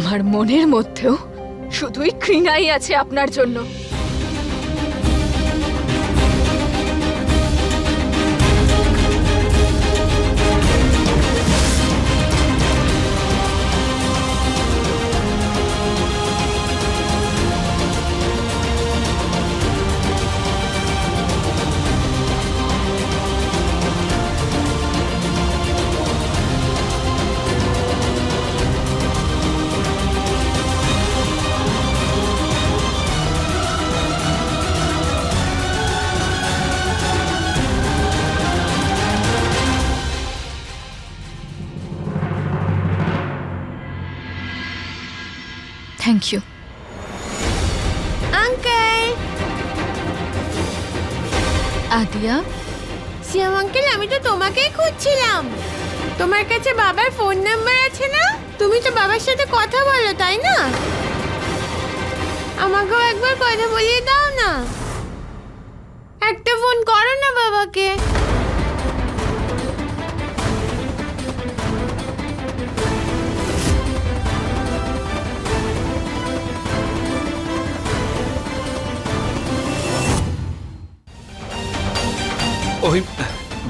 আমার মনের মধ্যেও শুধুই ঘৃণাই আছে আপনার জন্য। আদিয়া শ্যাম আঙ্কেল, আমি তো তোমাকেই খুঁজছিলাম। তোমার কাছে বাবার ফোন নাম্বার আছে না? তুমি তো বাবার সাথে কথা বলো, তাই না? আমাকেও একবার কথা বলিয়ে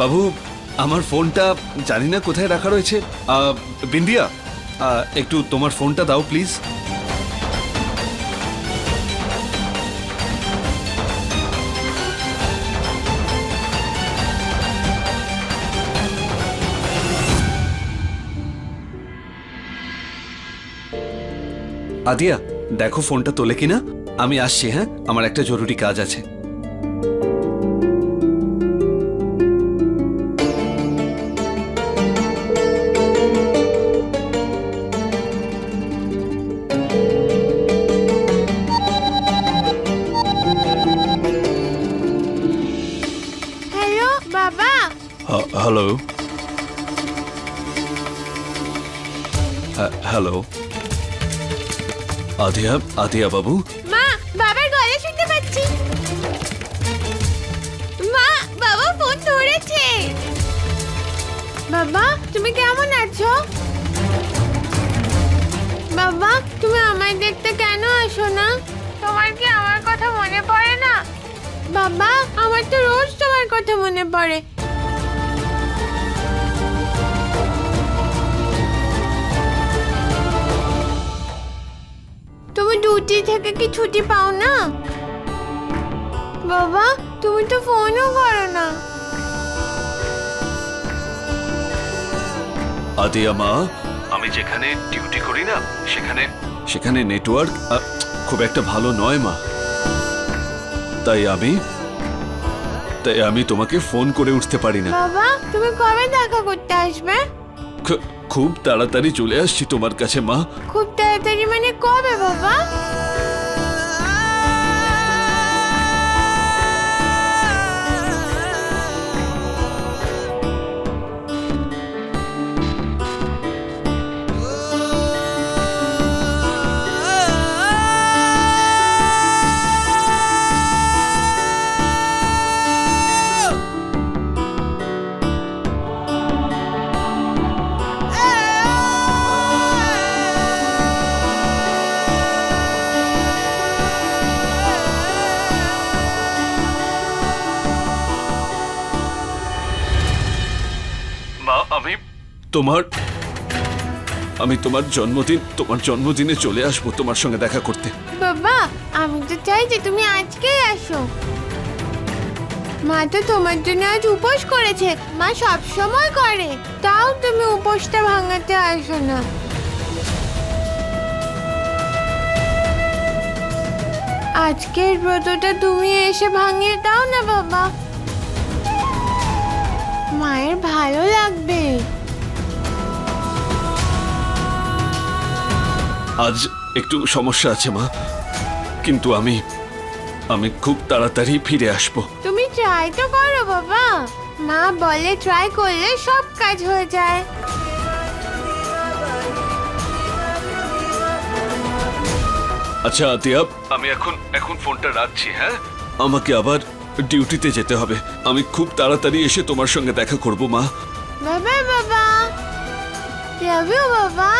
বাবু, আমার ফোনটা জানি না কোথায় রাখা রয়েছে। বিন্দিয়া একটু তোমার ফোনটা দাও প্লিজ। আদিয়া, দেখো ফোনটা তোলে কিনা। আমি আসছি হ্যাঁ? আমার একটা জরুরি কাজ আছে। হ্যালো হ্যালো আদিয়া আদিয়া বাবু? মা বাবার গলা শুনতে পাচ্ছি। মা বাবা ফোন ধরেছে। বাবা তুমি কেমন আছো? বাবা তুমি আমায় দেখতে কেন আসো না? তোমার কি আমার কথা মনে পড়ে না? বাবা আমার তো রোজ তোমার কথা মনে পড়ে। ডিউটি থেকে কি ছুটি পাও না? বাবা তুমি তো ফোনও করো না। মা? আমি যেখানে ডিউটি করি না সেখানে সেখানে নেটওয়ার্ক খুব একটা ভালো নয় মা। তাই আমি তাই আমি তোমাকে ফোন করে উঠতে পারি না। বাবা তুমি কবে দেখা করতে আসবে? খুব তাড়াতাড়ি চলে আসছি তোমার কাছে মা। খুব তাড়াতাড়ি মানে কবে বাবা? তোমার, আমি তোমার জন্মদিন, তোমার জন্মদিনে চলে আসব তোমার সঙ্গে দেখা করতে। বাবা, আমি তো চাই যে তুমি আজকেই আসো। মা তো তোমার জন্য আজ উপোস করেছে। মা সব সময় করে। তাও তুমি উপোসটা ভাঙাতে আসো না। আজকের ব্রতটা তুমি এসে ভাঙিয়ে দাও না বাবা। মায়ের ভালো লাগবে। আজ একটু সমস্যা আছে মা। কিন্তু আমি আমি খুব তাড়াতাড়ি ফিরে আসব। তুমি ট্রাই তো করো বাবা। মা বলে ট্রাই করলে সব কাজ হয়ে যায়। আচ্ছা আতিয়া আমি এখন এখন ফোনটা রাখছি হ্যাঁ? আমাকে আবার ডিউটিতে যেতে হবে। আমি খুব তাড়াতাড়ি এসে তোমার সঙ্গে দেখা করব মা। বাবা বাবা। বাবা।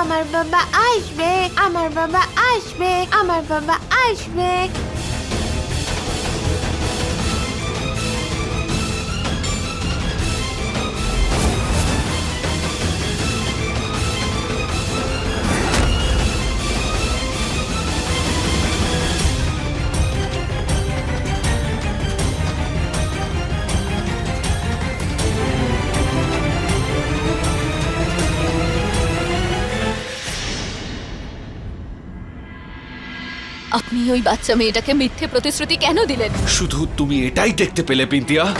আমার বাবা আসবে আমার বাবা আসবে আমার বাবা আসবে। ওই বাচ্চা মেয়েটাকে মিথ্যে প্রতিশ্রুতি কেন দিলেন? শুধু তুমি এটাই দেখতে পেলে বিন্দিয়া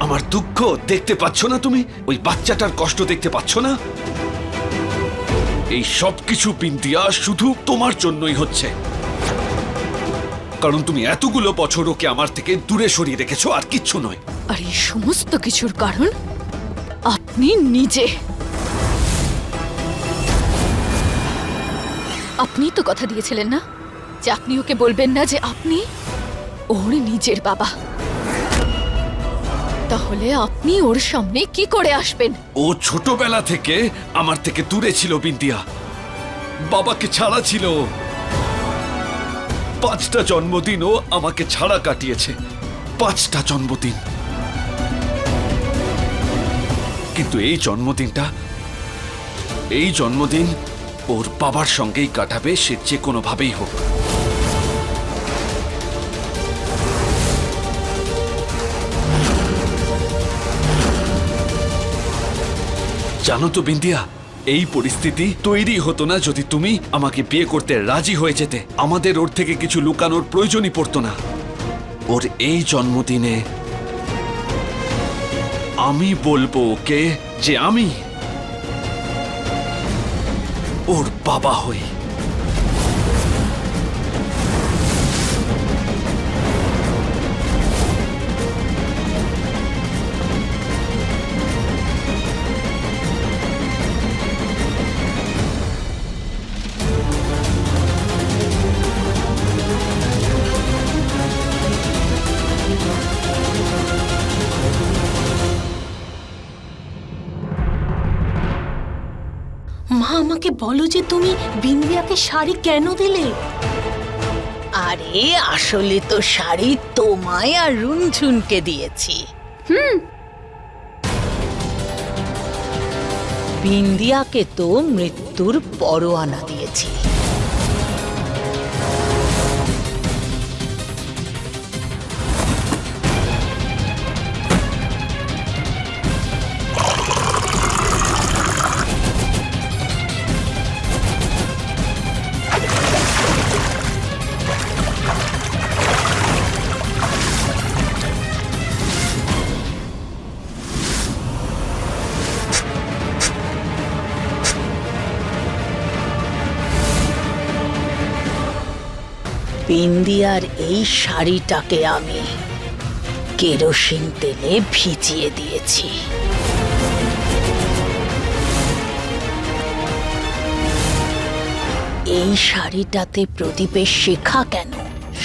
আমার দুঃখ দেখতে পাচ্ছ না তুমি? ওই বাচ্চাটার কষ্ট দেখতে পাচ্ছ না? এই সব কিছু বিন্দিয়া শুধু তোমার জন্যই হচ্ছে। কারণ তুমি এতগুলো বছর ওকে আমার থেকে দূরে সরিয়ে রেখেছো আর কিচ্ছু নয়। আর এই সমস্ত কিছুর কারণ আপনি নিজে। আপনি তো কথা দিয়েছিলেন না? যে আপনি ওকে বলবেন না যে আপনি ওর নিজের বাবা। তাহলে আপনি ওর সামনে কি করে আসবেন? ও ছোটবেলা থেকে আমার থেকে দূরে ছিল বিন্দিয়া বাবাকে ছাড়া ছিল পাঁচটা জন্মদিন ও আমাকে ছাড়া কাটিয়েছে। পাঁচটা জন্মদিন। কিন্তু এই জন্মদিনটা, এই জন্মদিন ওর বাবার সঙ্গেই কাটাবে সে যে কোনোভাবেই হোক। জানো তো বিন্দিয়া এই পরিস্থিতি তৈরি হতো না যদি তুমি আমাকে বিয়ে করতে রাজি হয়ে যেতে। আমাদের ওর থেকে কিছু লুকানোর প্রয়োজনই পড়তো না। ওর এই জন্মদিনে আমি বলব ওকে যে আমি ওর বাবা হই। বলো যে তুমি বিন্দিয়াকে শাড়ি কেন দিলে? আরে আসলে তো শাড়ি তোমায় আর রুনঝুনকে দিয়েছি। হুম। বিন্দিয়াকে তো মৃত্যুর পরোয়ানা দিয়েছি। বিন্দিয়ার এই শাড়িটাকে আমি কেরোসিন তেলে ভিজিয়ে দিয়েছি। এই শাড়িটাতে প্রদীপের শেখা কেন?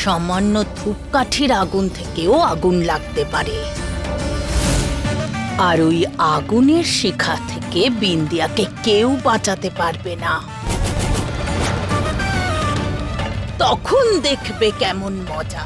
সামান্য ধূপকাঠির আগুন থেকেও আগুন লাগতে পারে। আর ওই আগুনের শিখা থেকে বিন্দিয়াকে কেউ বাঁচাতে পারবে না। তখন দেখবে কেমন মজা।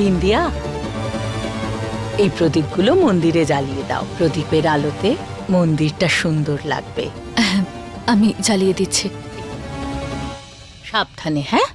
বিন্দিয়া এই প্রদীপগুলো মন্দিরে জ্বালিয়ে দাও। প্রদীপের আলোতে মন্দিরটা সুন্দর লাগবে। আমি জ্বালিয়ে দিচ্ছি। সাবধানে হ্যাঁ?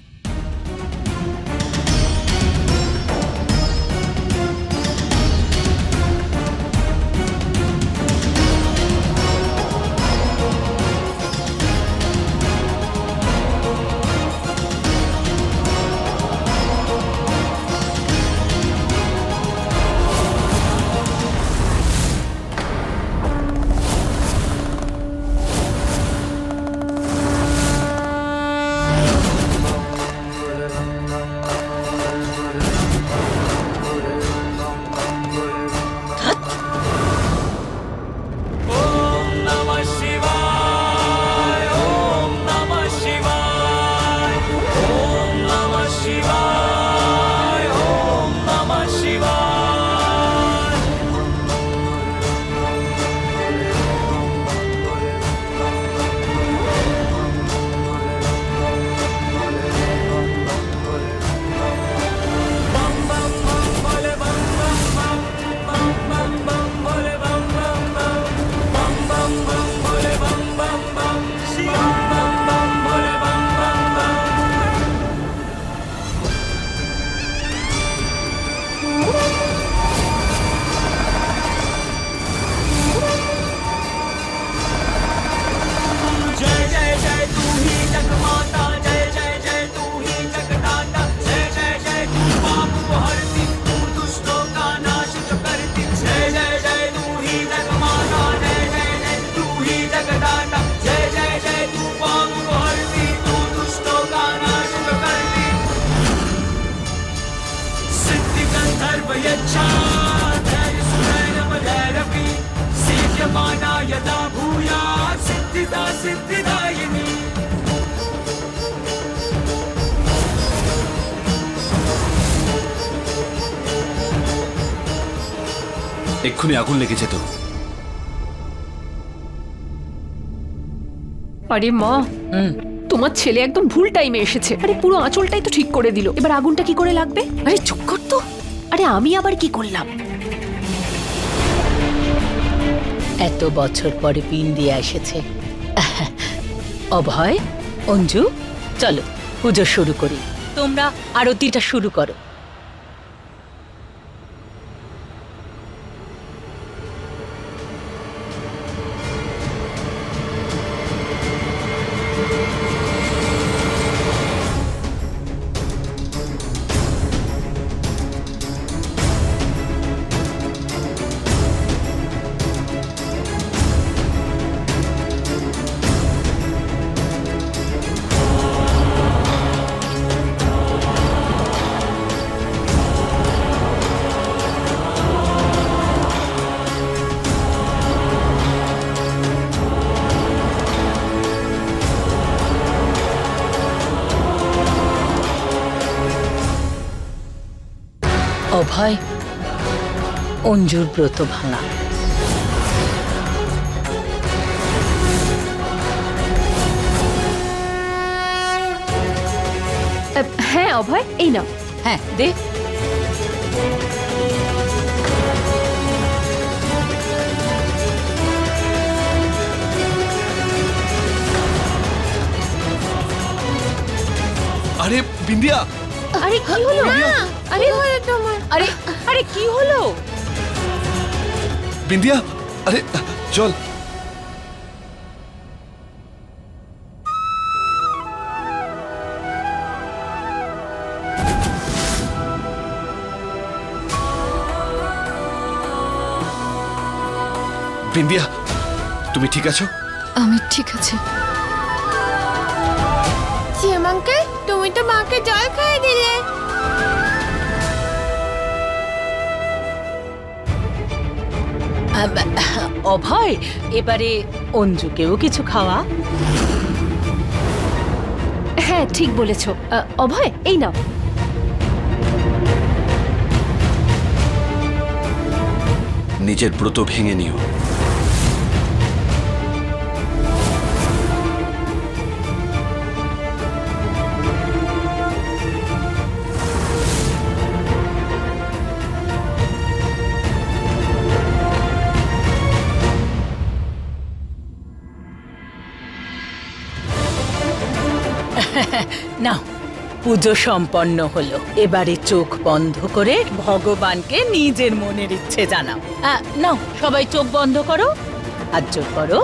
गंधर्व यच्छा धैर्य सुनैरम भैरवी सेव्यमाना यदा भूया सिद्धिदा सिद्धिदायिनी এক্ষুনি আগুন লেগেছে তো আরে মা হুম তোমার ছেলে একদম ভুল টাইমে এসেছে আরে পুরো আঁচলটাই তো ঠিক করে দিল এবার আগুনটা কি করে লাগবে আরে চুপ কর তো আরে আমি আবার কি করলাম? এত বছর পরে পিন দিয়ে এসেছে। অভয়, অঞ্জু, চলো, পুজো শুরু করি। তোমরা আরতিটা শুরু করো। অভয় অঞ্জুর ব্রত ভাঙা। হ্যাঁ অভয় এই নাও। হ্যাঁ দে। আরে বিন্দিয়া আরে কি হলো? আরে হলো? তোমার আরে আরে কি হলো? বিন্দিয়া আরে চল। বিন্দিয়া তুমি ঠিক আছো? আমি ঠিক আছে। আঙ্কেল? তুমি তো মাকে জল খাইয়ে দিলে। অভয় এবারে অঞ্জুকেও কিছু খাওয়া। হ্যাঁ ঠিক বলেছ। আহ, অভয় এই নাও। নিজের ব্রত ভেঙে নিও। পুজো সম্পন্ন হলো। এবারে চোখ বন্ধ করে ভগবানকে নিজের মনের ইচ্ছে জানাও। নাও, সবাই চোখ বন্ধ করো আর চোখ করো।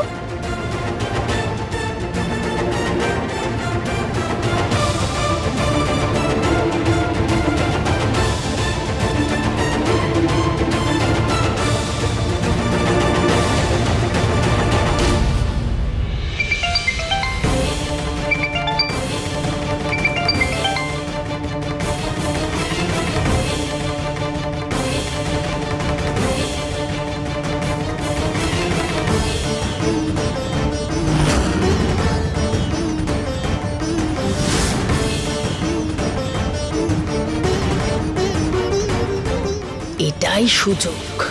এটাই সুযোগ।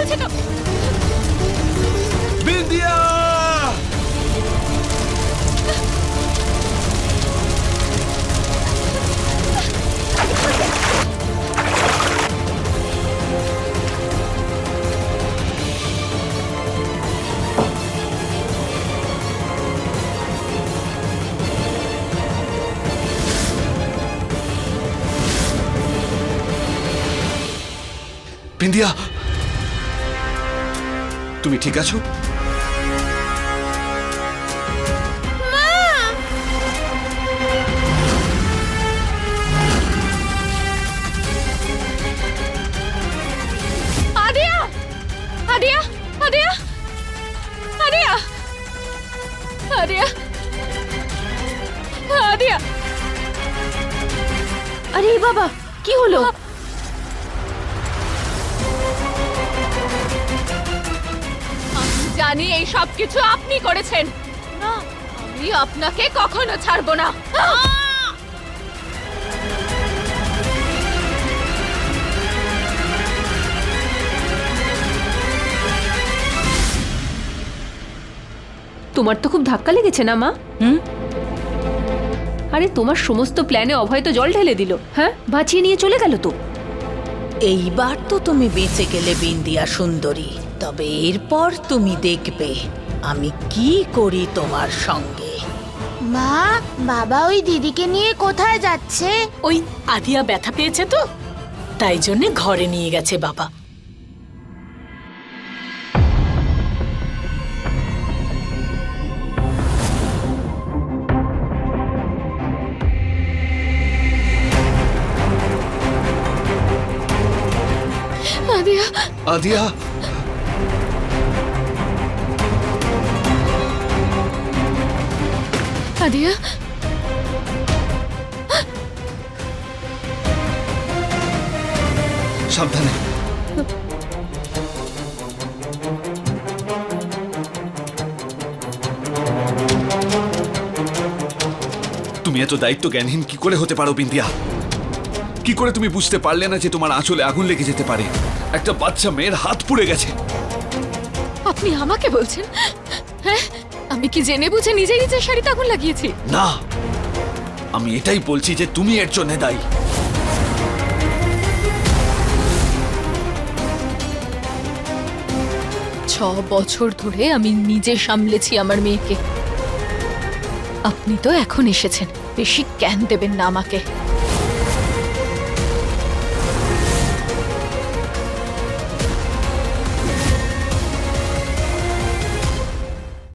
যেতে বলছি তো বিন্দিয়া বিন্দিয়া তুমি ঠিক আছো? এই সব কিছু আপনি করেছেন। আমি আপনাকে কখনো ছাড়বো না। তোমার তো খুব ধাক্কা লেগেছে না, মা? হুম? আরে, তোমার সমস্ত প্ল্যানে অভয় তো জল ঢেলে দিল। হ্যাঁ? বাঁচিয়ে নিয়ে চলে গেল তো। এইবার তো তুমি বেঁচে গেলে বিন্দিয়া সুন্দরী। তবে এরপর তুমি দেখবে আমি কি করি তোমার সঙ্গে। মা বাবা ওই দিদিকে নিয়ে কোথায় যাচ্ছে? ওই আদিয়া ব্যথা পেয়েছে তো? তাই জন্য ঘরে নিয়ে গেছে বাবা। আদিয়া আদিয়া আদিয়া সাবধানে। তুমি এত দায়িত্ব জ্ঞানহীন কি করে হতে পারো বিন্দিয়া? কি করে তুমি বুঝতে পারলে না যে তোমার আঁচলে আগুন লেগে যেতে পারে? একটা বাচ্চা মেয়ের হাত পুড়ে গেছে। আপনি আমাকে বলছেন? হ্যাঁ? আমি কি জেনে বুঝে নিজে নিজের শাড়িতে আগুন লাগিয়েছি? না। আমি এটাই বলছি যে তুমি এর জন্য দায়ী। ছ বছর ধরে আমি নিজে সামলেছি আমার মেয়েকে। আপনি তো এখন এসেছেন। বেশি জ্ঞান দেবেন না আমাকে।